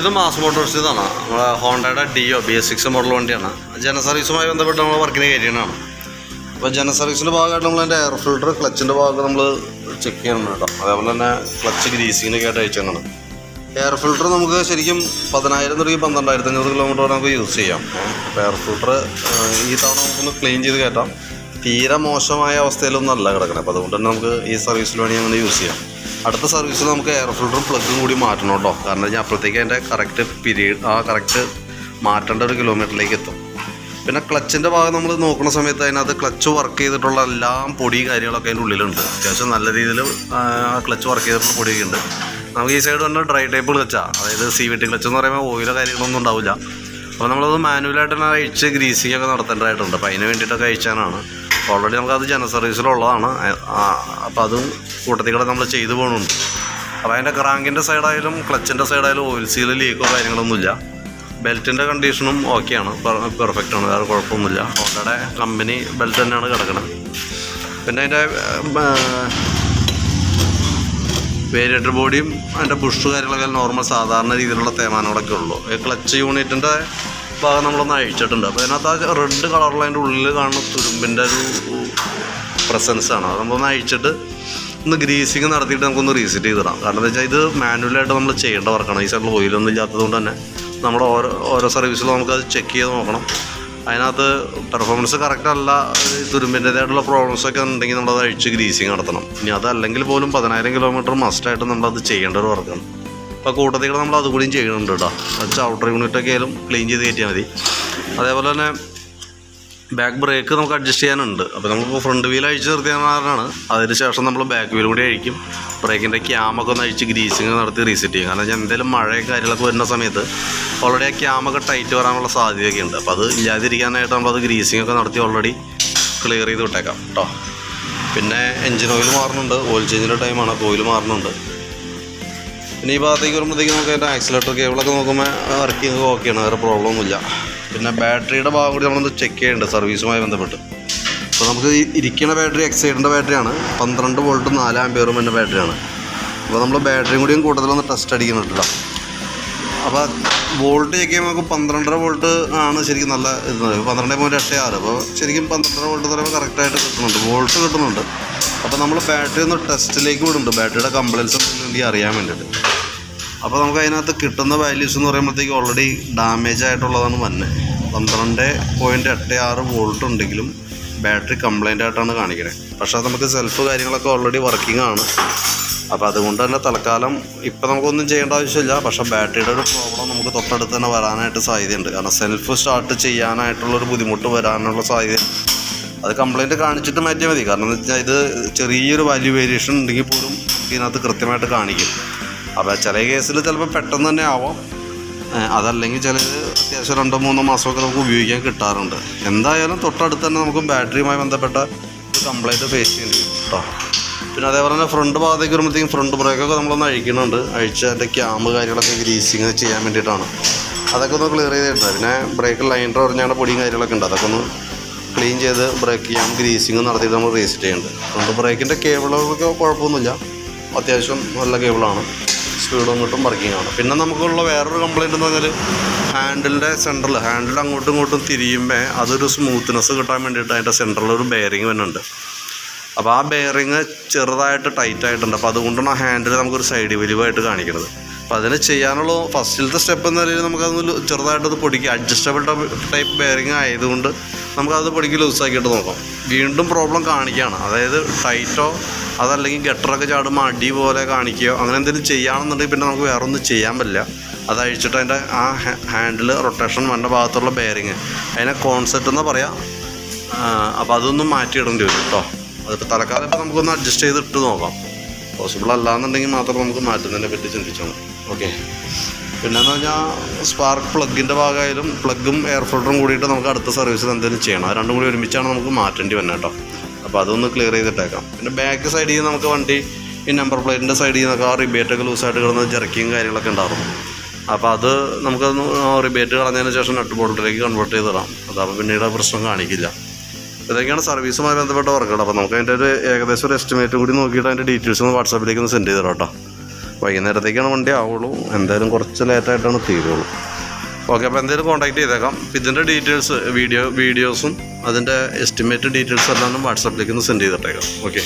ഇത് mass motors ഇതാണ് നമ്മളെ ഹോണ്ടയുടെ Dio B S six model വണ്ടിയാണ്. ജന സർവീസുമായി ബന്ധപ്പെട്ട് നമ്മൾ വർക്കിന് കയറ്റിയാണ് അപ്പോൾ ജന സർവീസിന്റെ ഭാഗമായിട്ട് നമ്മൾ അതിന്റെ എയർ ഫിൽട്ടർ ക്ലച്ചിന്റെ ഭാഗം നമ്മൾ ചെക്ക് ചെയ്യണം കേട്ടോ. അതേപോലെ തന്നെ ക്ലച്ച് ഗ്രീസിങ്ങിനൊക്കെ ആയിട്ട് അയച്ചാണ് എയർ ഫിൽട്ടർ നമുക്ക് ശരിക്കും പതിനായിരം തുടങ്ങി പന്ത്രണ്ടായിരത്തി അഞ്ഞൂറ് കിലോമീറ്റർ വരെ നമുക്ക് യൂസ് ചെയ്യാം. അപ്പോൾ എയർ ഫിൽട്ടർ ഈ തവണ നമുക്കൊന്ന് ക്ലീൻ ചെയ്ത് കയറ്റാം. തീരെ മോശമായ അവസ്ഥയിലൊന്നും അല്ല കിടക്കണേ. അപ്പോൾ അതുകൊണ്ട് തന്നെ നമുക്ക് ഈ സർവീസിൽ വേണമെങ്കിൽ അങ്ങനെ യൂസ് ചെയ്യാം. അടുത്ത സർവീസിൽ നമുക്ക് എയർ ഫിൽറ്ററും പ്ലഗും കൂടി മാറ്റണം കേട്ടോ. കാരണം വെച്ചാൽ അപ്പോഴത്തേക്ക് അതിന്റെ കറക്റ്റ് പീരീഡ് ആ കറക്റ്റ് മാറ്റേണ്ട ഒരു കിലോമീറ്ററിലേക്ക് എത്തും. പിന്നെ ക്ലച്ചിന്റെ ഭാഗം നമ്മൾ നോക്കുന്ന സമയത്ത് അതിനകത്ത് ക്ലച്ച് വർക്ക് ചെയ്തിട്ടുള്ള എല്ലാം പൊടി കാര്യങ്ങളൊക്കെ അതിന്റെ ഉള്ളിലുണ്ട്. അത്യാവശ്യം നല്ല രീതിയിൽ ക്ലച്ച് വർക്ക് ചെയ്തിട്ടുള്ള പൊടിയൊക്കെ ഉണ്ട്. നമുക്ക് ഈ സൈഡ് തന്നെ ഡ്രൈ ടൈപ്പ് ക്ലച്ചാണ് അതായത് സി വി ടി ക്ലച്ച് എന്ന് പറയുമ്പോൾ ഓയിലോ കാര്യങ്ങളൊന്നും ഉണ്ടാവില്ല. അപ്പോൾ നമ്മളത് മാനുവലായിട്ട് തന്നെ അഴിച്ച് ഗ്രീസിങ്ങൊക്കെ നടത്തേണ്ടതായിട്ടുണ്ട്. അപ്പോൾ അതിന് വേണ്ടിയിട്ടൊക്കെ അഴിച്ചാനാണ്. ഓൾറെഡി നമുക്കത് ജന സർവീസിലുള്ളതാണ് അപ്പോൾ അതും കൂട്ടത്തിൽ കൂടെ നമ്മൾ ചെയ്തു പോകുന്നുണ്ട് അപ്പോൾ അതിന്റെ ക്രാങ്കിന്റെ സൈഡായാലും ക്ലച്ചിന്റെ സൈഡായാലും ഓയിൽ സീൽ ലീക്കോ കാര്യങ്ങളൊന്നുമില്ല. ബെൽറ്റിന്റെ കണ്ടീഷനും ഓക്കെയാണ് പെർഫെക്റ്റ് ആണ്. വേറെ കുഴപ്പമൊന്നുമില്ല. ഹോണ്ടയുടെ കമ്പനി ബെൽറ്റ് തന്നെയാണ് കിടക്കുന്നത് പിന്നെ അതിന്റെ വേരിയേറ്റർ ബോഡിയും അതിന്റെ ബുഷ് കാര്യങ്ങളൊക്കെ നോർമൽ സാധാരണ രീതിയിലുള്ള തേമാനങ്ങളൊക്കെ ഉള്ളൂ. ക്ലച്ച് യൂണിറ്റിന്റെ ഭാഗം നമ്മളൊന്ന് അഴിച്ചിട്ടുണ്ട്. അപ്പോൾ അതിനകത്ത് ആ റെഡ് കളറിൽ അതിന്റെ ഉള്ളിൽ കാണുന്ന തുരുമ്പിന്റെ ഒരു പ്രസൻസ് ആണ്. അത് നമ്മളൊന്ന് അഴിച്ചിട്ട് ഒന്ന് ഗ്രീസിങ് നടത്തിയിട്ട് നമുക്കൊന്ന് റീസെറ്റ് ചെയ്തിടാം. കാരണം എന്താ വെച്ചാൽ ഇത് മാനുവലായിട്ട് നമ്മൾ ചെയ്യേണ്ട വർക്കാണ് ഈ സൈഡിൽ ഓയിലൊന്നും ഇല്ലാത്തത് കൊണ്ട് തന്നെ നമ്മുടെ ഓരോ ഓരോ സർവീസിലും നമുക്കത് ചെക്ക് ചെയ്ത് നോക്കണം. അതിനകത്ത് പെർഫോമൻസ് കറക്റ്റ് അല്ല തുരുമ്പിന്റെതായിട്ടുള്ള പ്രോബ്ലംസ് ഒക്കെ ഉണ്ടെങ്കിൽ നമ്മളത് അഴിച്ച് ഗ്രീസിങ് നടത്തണം. ഇനി അതല്ലെങ്കിൽ പോലും പതിനായിരം കിലോമീറ്റർ മസ്റ്റായിട്ട് നമ്മളത് ചെയ്യേണ്ട ഒരു വർക്കാണ് അപ്പോൾ കൂട്ടത്തിൽ നമ്മൾ അതുകൂടിയും ചെയ്യുന്നുണ്ട് കേട്ടോ വെച്ചാൽ ഔട്ടർ യൂണിറ്റ് ഒക്കെ ആയാലും ക്ലീൻ ചെയ്ത് കയറ്റിയാൽ മതി. അതേപോലെ തന്നെ ബാക്ക് ബ്രേക്ക് നമുക്ക് അഡ്ജസ്റ്റ് ചെയ്യാനുണ്ട്. അപ്പോൾ നമുക്ക് ഫ്രണ്ട് വീൽ അഴിച്ച് നിർത്തിയാലാണ് അതിന് ശേഷം നമ്മൾ ബാക്ക് വീൽ കൂടി അഴിക്കും. ബ്രേക്കിന്റെ ക്യാമൊക്കെ ഒന്ന് അഴിച്ച് ഗ്രീസിങ് നടത്തി റീസെറ്റ് ചെയ്യും. കാരണം എന്തെങ്കിലും മഴയും കാര്യങ്ങളൊക്കെ വരുന്ന സമയത്ത് ഓൾറെഡി ആ ക്യാമൊക്കെ ടൈറ്റ് വരാനുള്ള സാധ്യതയൊക്കെ ഉണ്ട്. അപ്പോൾ അത് ഇല്ലാതിരിക്കാനായിട്ട് നമ്മളത് ഗ്രീസിംഗ് ഒക്കെ നടത്തി ഓൾറെഡി ക്ലിയർ ചെയ്ത് വിട്ടേക്കാം കേട്ടോ പിന്നെ എഞ്ചിൻ ഓയിൽ മാറുന്നുണ്ട്. ഓയിൽ ചേഞ്ചിന്റെ ടൈമാണ് അപ്പോൾ ഓയിൽ മാറുന്നുണ്ട്. പിന്നെ ഈ ഭാഗത്തേക്ക് വരുമ്പോഴത്തേക്ക് നമുക്ക് അതിന്റെ ആക്സിലേറ്റർ കേബിളൊക്കെ നോക്കുമ്പോൾ വർക്കിംഗ് ഓക്കെയാണ് വേറെ പ്രോബ്ലം ഒന്നുമില്ല. പിന്നെ ബാറ്ററിയുടെ ഭാഗം കൂടി നമ്മളൊന്ന് ചെക്ക് ചെയ്യേണ്ടത് സർവീസുമായി ബന്ധപ്പെട്ട്. അപ്പോൾ നമുക്ക് ഇരിക്കുന്ന ബാറ്ററി എക്സൈഡിന്റെ ബാറ്ററിയാണ് പന്ത്രണ്ട് വോൾട്ട് നാല് ആംപിയറും എന്റെ ബാറ്ററിയാണ് അപ്പോൾ നമ്മൾ ബാറ്ററിയും കൂടിയും കൂടുതലൊന്ന് ടെസ്റ്റ് അടിക്കുന്നുണ്ടല്ലോ അപ്പോൾ വോൾട്ട് ചെക്ക് ചെയ്യുമ്പോൾ നമുക്ക് പന്ത്രണ്ടര വോൾട്ട് ആണ് ശരിക്കും നല്ല ഇരുന്നത്. പന്ത്രണ്ട് പോയിന്റ് എട്ട് ആറ്. അപ്പോൾ ശരിക്കും പന്ത്രണ്ടര വോൾട്ട് തരുമ്പോൾ കറക്റ്റായിട്ട് കിട്ടുന്നുണ്ട്. വോൾട്ട് കിട്ടുന്നുണ്ട്. അപ്പോൾ നമ്മൾ ബാറ്ററി ഒന്ന് ടെസ്റ്റിലേക്ക് വിടുന്നുണ്ട്. ബാറ്ററിയുടെ കംപ്ലൈൻസ് എന്തെങ്കിലും അറിയാൻ വേണ്ടിയിട്ട്. അപ്പോൾ നമുക്ക് അതിനകത്ത് കിട്ടുന്ന വാല്യൂസ് എന്ന് പറയുമ്പോഴത്തേക്ക് ഓൾറെഡി ഡാമേജ് ആയിട്ടുള്ളതാണ് വന്നെ. പന്ത്രണ്ട് പോയിന്റ് എട്ട് ആറ് വോൾട്ട് ഉണ്ടെങ്കിലും ബാറ്ററി കംപ്ലൈന്റ് ആയിട്ടാണ് കാണിക്കുന്നത് പക്ഷേ അത് നമുക്ക് സെൽഫ് കാര്യങ്ങളൊക്കെ ഓൾറെഡി വർക്കിംഗ് ആണ്. അപ്പോൾ അതുകൊണ്ട് തന്നെ തൽക്കാലം ഇപ്പം നമുക്കൊന്നും ചെയ്യേണ്ട ആവശ്യമില്ല. പക്ഷെ ബാറ്ററിയുടെ ഒരു പ്രോബ്ലം നമുക്ക് തൊട്ടടുത്ത് തന്നെ വരാനായിട്ട് സാധ്യതയുണ്ട്. കാരണം സെൽഫ് സ്റ്റാർട്ട് ചെയ്യാനായിട്ടുള്ളൊരു ബുദ്ധിമുട്ട് വരാനുള്ള സാധ്യത. അത് കംപ്ലൈന്റ് കാണിച്ചിട്ട് മാറ്റിയാൽ മതി. കാരണം എന്ന് വെച്ചാൽ ഇത് ചെറിയൊരു വാല്യൂ വേരിയേഷൻ ഉണ്ടെങ്കിൽ പോലും ഇതിനകത്ത് കൃത്യമായിട്ട് കാണിക്കും. അപ്പോൾ ചില കേസിൽ ചിലപ്പോൾ പെട്ടെന്ന് തന്നെ ആവാം. അതല്ലെങ്കിൽ ചിലത് അത്യാവശ്യം രണ്ടോ മൂന്നോ മാസമൊക്കെ നമുക്ക് ഉപയോഗിക്കാൻ കിട്ടാറുണ്ട്. എന്തായാലും തൊട്ടടുത്ത് തന്നെ നമുക്ക് ബാറ്ററിയുമായി ബന്ധപ്പെട്ട കംപ്ലൈന്റ് ഫേസ് ചെയ്യേണ്ടി വരും. കേട്ടോ പിന്നെ അതേപോലെ തന്നെ ഫ്രണ്ട് ഭാഗത്തേക്ക് വരുമ്പോഴത്തേക്കും ഫ്രണ്ട് ബ്രേക്കൊക്കെ നമ്മളൊന്ന് അഴിക്കുന്നുണ്ട്. അഴിച്ച് അതിന്റെ ക്യാമ്പ് കാര്യങ്ങളൊക്കെ ഗ്രീസിങ് ചെയ്യാൻ വേണ്ടിയിട്ടാണ്. അതൊക്കെ ഒന്ന് ക്ലിയർ ചെയ്തിട്ടുണ്ട് പിന്നെ ബ്രേക്ക് ലൈനർ പറഞ്ഞാൽ പൊടിയും കാര്യങ്ങളൊക്കെ ഉണ്ട്. അതൊക്കെ ഒന്ന് ക്ലീൻ ചെയ്ത് ബ്രേക്ക് ചെയ്യാം ഗ്രീസിങ് നടത്തിയിട്ട് നമ്മൾ റീസെറ്റ് ചെയ്യുന്നുണ്ട് ഫ്രണ്ട് ബ്രേക്കിന്റെ കേബിളൊക്കെ കുഴപ്പമൊന്നുമില്ല. അത്യാവശ്യം നല്ല കേബിളാണ് സ്പീഡും വർക്കിംഗ് ആണ്. പിന്നെ നമുക്കുള്ള വേറൊരു കംപ്ലയിന്റ് എന്ന് പറഞ്ഞാൽ ഹാൻഡിലിന്റെ സെന്ററിൽ ഹാൻഡിൽ അങ്ങോട്ടും ഇങ്ങോട്ടും തിരിയുമ്പോൾ അതൊരു സ്മൂത്ത്നെസ് കിട്ടാൻ വേണ്ടിയിട്ട് അതിന്റെ സെന്ററിൽ ഒരു ബെയറിങ് വരുന്നുണ്ട് അപ്പോൾ ആ ബെയറിങ് ചെറുതായിട്ട് ടൈറ്റ് ആയിട്ടുണ്ട്. അപ്പോൾ അതുകൊണ്ടാണ് ആ ഹാൻഡിൽ നമുക്കൊരു സൈഡ് വലിവായിട്ട് കാണിക്കുന്നത്. അപ്പോൾ അതിന് ചെയ്യാനുള്ള ഫസ്റ്റിലത്തെ സ്റ്റെപ്പ് എന്ന നിലയിൽ നമുക്കതൊന്ന് ചെറുതായിട്ടത് പൊടിക്കുക. അഡ്ജസ്റ്റബിൾ ടൈപ്പ് ബെയറിങ് ആയതുകൊണ്ട് നമുക്കത് പൊടിക്ക് ലൂസാക്കിയിട്ട് നോക്കാം. വീണ്ടും പ്രോബ്ലം കാണിക്കുകയാണ്. അതായത് ടൈറ്റോ അതല്ലെങ്കിൽ ഗട്ടറൊക്കെ ചാടുമ്പോൾ അടി പോലെ കാണിക്കുകയോ അങ്ങനെ എന്തെങ്കിലും ചെയ്യുകയാണെന്നുണ്ടെങ്കിൽ പിന്നെ നമുക്ക് വേറെ ഒന്നും ചെയ്യാൻ പറ്റില്ല. അത് അഴിച്ചിട്ട് അതിന്റെ ആ ഹാൻഡിൽ റൊട്ടേഷൻ വേണ്ട ഭാഗത്തുള്ള ബെയറിങ് അതിനെ കോൺസെപ്റ്റ് എന്ന് പറയാം. അപ്പോൾ അതൊന്നും മാറ്റിയിടേണ്ടി വരും കേട്ടോ അതിപ്പോൾ തൽക്കാലം ഇപ്പോൾ നമുക്കൊന്ന് അഡ്ജസ്റ്റ് ചെയ്ത് ഇട്ട് നോക്കാം. പോസിബിൾ അല്ലാന്നുണ്ടെങ്കിൽ മാത്രം നമുക്ക് മാറ്റുന്നതിനെ പറ്റി ചിന്തിച്ചോ മതി ഓക്കെ പിന്നെന്ന് പറഞ്ഞാൽ സ്പാർക്ക് പ്ലഗിന്റെ ഭാഗമായാലും പ്ലഗും എയർ ഫിൽറ്ററും കൂടിയിട്ട് നമുക്ക് അടുത്ത സർവീസിൽ എന്തെങ്കിലും ചെയ്യണം. അത് രണ്ടും കൂടി ഒരുമിച്ചാണ് നമുക്ക് മാറ്റേണ്ടി വന്നത് കേട്ടോ അപ്പോൾ അതൊന്ന് ക്ലിയർ ചെയ്തിട്ടേക്കാം. പിന്നെ ബാക്ക് സൈഡിൽ നിന്ന് നമുക്ക് വണ്ടി ഈ നമ്പർ പ്ലേറ്റിന്റെ സൈഡിൽ നിന്നൊക്കെ ആ റിബേറ്റൊക്കെ ലൂസായിട്ട് കിടന്ന് ജർക്കിയും കാര്യങ്ങളൊക്കെ ഉണ്ടായിരുന്നു. അപ്പോൾ അത് നമുക്കൊന്ന് റിബേറ്റ് കളഞ്ഞതിന് ശേഷം നട്ട് ബോൾട്ടിലേക്ക് കൺവേർട്ട് ചെയ്തിടാം. അതാകുമ്പോൾ പിന്നീട് പ്രശ്നം കാണിക്കില്ല. ഇതൊക്കെയാണ് സർവീസുമായി ബന്ധപ്പെട്ട വർക്കുകൾ. അപ്പോൾ നമുക്ക് അതിന്റെ ഒരു ഏകദേശം ഒരു എസ്റ്റിമേറ്റ് കൂടി നോക്കിയിട്ട് അതിന്റെ ഡീറ്റെയിൽസ് ഒന്ന് വാട്സാപ്പിലേക്ക് ഒന്ന് സെൻഡ് ചെയ്ത് കേട്ടോ വൈകുന്നേരത്തേക്കാണ് വണ്ടി ആവുള്ളൂ. എന്തായാലും കുറച്ച് ലേറ്റായിട്ടാണ് തീരുള്ളൂ. ഓക്കെ അപ്പോൾ എന്തായാലും കോൺടാക്ട് ചെയ്തേക്കാം. ഇതിന്റെ ഡീറ്റെയിൽസ് വീഡിയോ വീഡിയോസും അതിന്റെ എസ്റ്റിമേറ്റ് ഡീറ്റെയിൽസ് എല്ലാം വാട്സാപ്പിലേക്ക് ഒന്ന് സെൻഡ് ചെയ്തിട്ടേക്കാം. ഓക്കെ